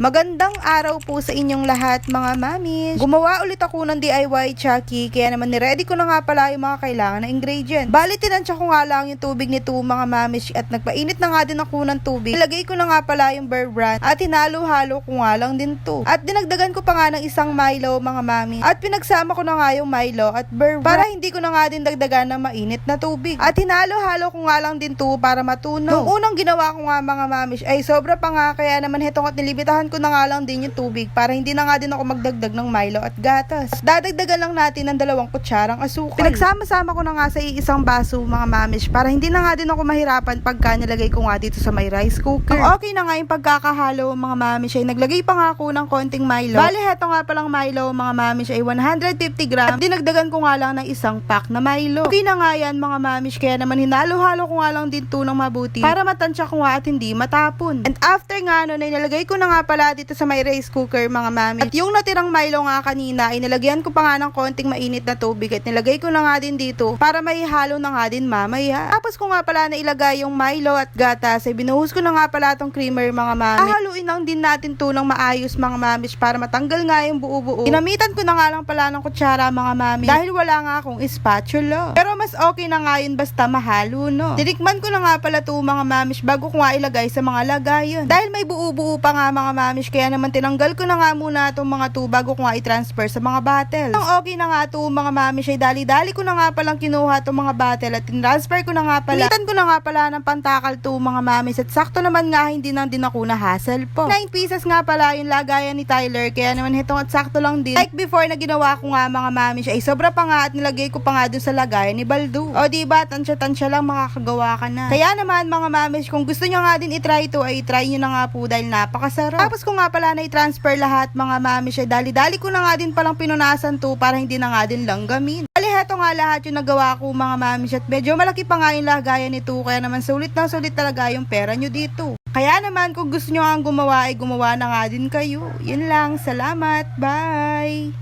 Magandang araw po sa inyong lahat mga mamis. Gumawa ulit ako ng DIY Chucky kaya naman niready ko na nga pala yung mga kailangan na ingredient. Bali tinansya ko nga lang yung tubig nito mga mamis at nagpainit na nga din ako ng tubig. Ilagay ko na nga pala yung bear brand at hinalo-halo ko nga lang din to. At dinagdagan ko pa nga ng isang Milo mga mami. At pinagsama ko na nga yung Milo at bear brand para hindi ko na nga din dagdagan ng mainit na tubig. At hinalo-halo ko nga lang din to para matunaw. Nung unang ginawa ko nga mga mamis ay sobra pa nga kaya naman hetong at nilibitahan ko na nga lang din yung tubig para hindi na nga din ako magdagdag ng Milo at gatas. Dadagdagan lang natin ng dalawang kutsarang asukal. Pinagsama-sama ko na nga sa iisang baso mga mamis para hindi na nga din ako mahirapan pagka nilagay ko nga dito sa may rice cooker. Ang okay na nga yung pagkakahalo mga mamis ay naglagay pa nga ako ng konting Milo. Bali heto nga palang Milo mga mamis ay 150 gram. At dinagdagan ko nga lang ng isang pack na Milo. Okay na nga yan mga mamis kaya naman hinalo-halo ko nga lang din to ng mabuti para matansya ko nga at hindi matapon. And after nga nun ay nilagay ko na nga pala dito sa may rice cooker mga mami. At yung natirang Milo nga kanina ay nilagyan ko pa nga ng konting mainit na tubig at nilagay ko na nga din dito para may halo na nga din mamaya. Tapos ko nga pala na ilagay yung Milo at gatas ay binuhos ko na nga pala tong creamer mga mami. Ahaluin lang din natin to ng maayos mga mamis para matanggal nga yung buo-buo. Ginamitan ko na nga lang pala ng kutsara mga mami dahil wala nga akong spatula. Pero mas okay na nga yun basta mahalo no. Tinikman ko na nga pala to mga mamis bago ko nga ilagay sa mga lagayon. Dahil may buo-buo pa nga mga mamis kaya naman tinanggal ko na nga muna itong mga to bago ko nga i-transfer sa mga bottle. Ang okay na nga to mga mamis ay dali-dali ko na nga palang kinuha itong mga bottle at transfer ko na nga pala. Pilitan ko na nga pala ng pantakal to mga mamis at sakto naman nga hindi na din ako na hassle po. 9 pieces nga pala yung lagayan ni Tyler kaya naman hitong at sakto lang din. Like before na ginawa ko nga mga mamis ay sobra pa nga at nilagay ko pa nga dun sa lagayan ni Baldo. O diba tansya-tansya lang makakagawa ka na. Kaya naman mga mamis kung gusto nyo nga din itry ito ay try nyo na nga po dahil napakasarap. Tapos ko nga pala na i-transfer lahat mga mamis ay dali-dali ko na nga din palang pinunasan to para hindi na nga din langgamin. Bali, heto nga lahat yung nagawa ko mga mamis at medyo malaki pa nga yung lagayan nito kaya naman sulit na sulit talaga yung pera nyo dito. Kaya naman kung gusto nyo ang gumawa ay gumawa na nga din kayo. Yun lang, salamat, bye!